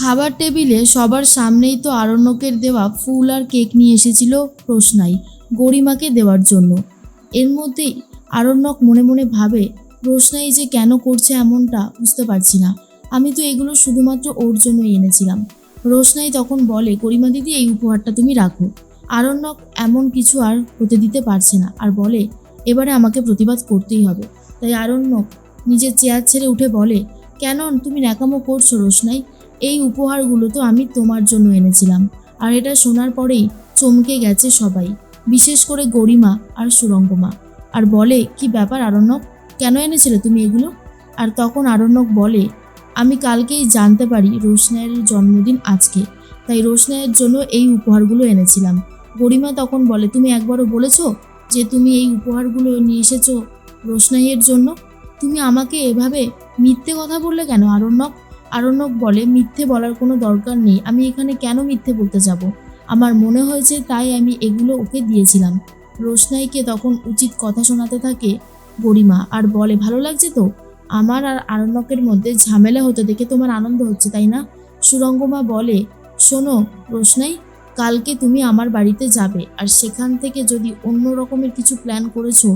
খাবার টেবিলে সবার সামনেই তো আরণ্যকের দেওয়া ফুল আর কেক নিয়ে এসেছিল রোশনাই গরিমাকে দেওয়ার জন্য। এর মধ্যেই আরণ্যক মনে মনে ভাবে রোশনাই যে কেন করছে এমনটা বুঝতে পারছি না। আমি তো এগুলো শুধুমাত্র ওর জন্যই এনেছিলাম। রোশনাই তখন বলে, গরিমা দিদি, এই উপহারটা তুমি রাখো। আরণ্যক এমন কিছু আর হতে দিতে পারছে না আর বলে, এবারে আমাকে প্রতিবাদ করতেই হবে। তাই আরণ্যক নিজের চেয়ার ছেড়ে উঠে বলে, কেন তুমি ন্যাকামো করছ রোশনাই এই উপহারগুলো তো আমি তোমার জন্য এনেছিলাম। আর এটা শোনার পরেই চমকে গেছে সবাই, বিশেষ করে গরিমা আর সুরঙ্গমা। আর বলে, কি ব্যাপার আরণ্যক? কেন এনেছিলে তুমি এগুলো? আর তখন আরণ্যক বলে, আমি কালকেই জানতে পারি রোশনাইয়ের জন্মদিন আজকে। তাই রোশনাইয়ের জন্য এই উপহারগুলো এনেছিলাম। গরিমা তখন বলে, তুমি একবারও বলেছ যে তুমি এই উপহারগুলো নিয়ে এসেছ রোশনাইয়ের জন্য? তুমি আমাকে এভাবে মিথ্যে কথা বললে কেন আরণ্যক? আরণ্যক বলে, মিথ্যে বলার কোনো দরকার নেই। আমি এখানে কেন মিথ্যে বলতে যাব? আমার মনে হয়েছে তাই আমি এগুলো ওকে দিয়েছিলাম। রোশনাইকে তখন উচিত কথা শোনাতে থাকে গরিমা। আর বলে, ভালো লাগছে তো? আমার আর আরণ্যকের মধ্যে ঝামেলা হতে দেখে তোমার আনন্দ হচ্ছে, তাই না? সুরঙ্গমা বলে, শোনো রোশনাই, কালকে তুমি আমার বাড়িতে যাবে। আর সেখান থেকে যদি অন্য রকমের কিছু প্ল্যান করেছ,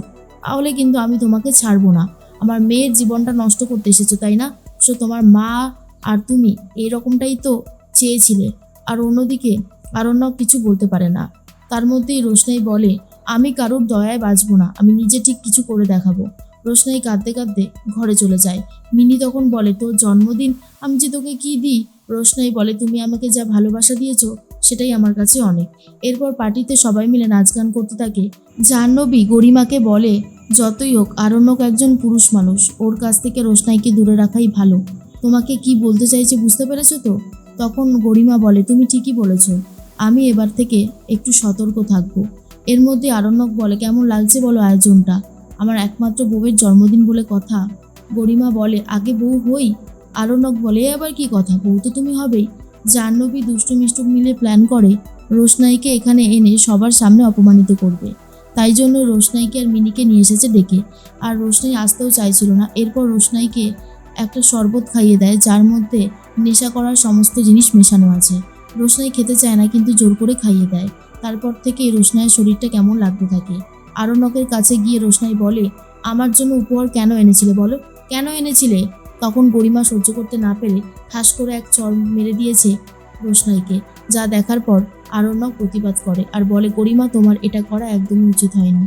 তাহলে কিন্তু আমি তোমাকে ছাড়বো না। আমার মেয়ের জীবনটা নষ্ট করতে এসেছ, তাই না? সো তোমার মা আর তুমি এই রকমটাই তো চেয়েছিলে। আর অন্যদিকে আরণ্যক কিছু বলতে পারে না। তার মধ্যেই রোশনাই বলে, আমি কারোর দয়ায় বাঁচবো না, আমি নিজে ঠিক কিছু করে দেখাবো। রোশনাই কাঁদতে কাঁদতে ঘরে চলে যায়। মিনি তখন বলে, তোর জন্মদিন, আমি যে তোকে কি দিই? রোশনাই বলে, তুমি আমাকে যা ভালোবাসা দিয়েছ, সেটাই আমার কাছে অনেক। এরপর পার্টিতে সবাই মিলে নাচ গান করতে থাকে। জাহ্নবী গরিমাকে বলে যতই হোক, আরণ্যক একজন পুরুষ মানুষ। ওর কাছ থেকে রোশনাইকে দূরে রাখাই ভালো। তোমাকে কি বলতে চাইছে বুঝতে পেরেছ তো? তখন গরিমা বলে, তুমি ঠিকই বলেছ। আমি এবার থেকে একটু সতর্ক থাকব। এর মধ্যে আরণ্যক বলে, কেমন লাগছে বলো আয়োজনটা? আমার একমাত্র বউয়ের জন্মদিন বলে কথা। গরিমা বলে, আগে বউ হই? আরণ্যক বলে আবার কি কথা? বউ তো তুমি হবেই। জাহ্নবী দুষ্টু মিষ্টু মিলে প্ল্যান করে। রোশনাইকে এখানে এনে সবার সামনে অপমানিত করবে। তাই জন্য রোশনাইকে আর মিনিকে নিয়ে এসেছে ডেকে। আর রোশনাই আসতেও চাইছিল না। এরপর রোশনাইকে একটা শরবত খাইয়ে দেয়, যার মধ্যে নেশা করার সমস্ত জিনিস মেশানো আছে। রোশনাই খেতে চায় না, কিন্তু জোর করে খাইয়ে দেয়। তারপর থেকে রোশনাইয়ের শরীরটা কেমন লাগতে থাকে। আরণ্যকের কাছে গিয়ে রোশনাই বলে, আমার জন্য উপহার কেন এনেছিলে বলো? কেন এনেছিলে? তখন গরিমা সহ্য করতে না পেরে ঠাস করে এক চর মেরে দিয়েছে রোশনাইকে, যা দেখার পর আরণ্যক প্রতিবাদ করে। আর বলে গরিমা তোমার এটা করা একদমই উচিত হয়নি।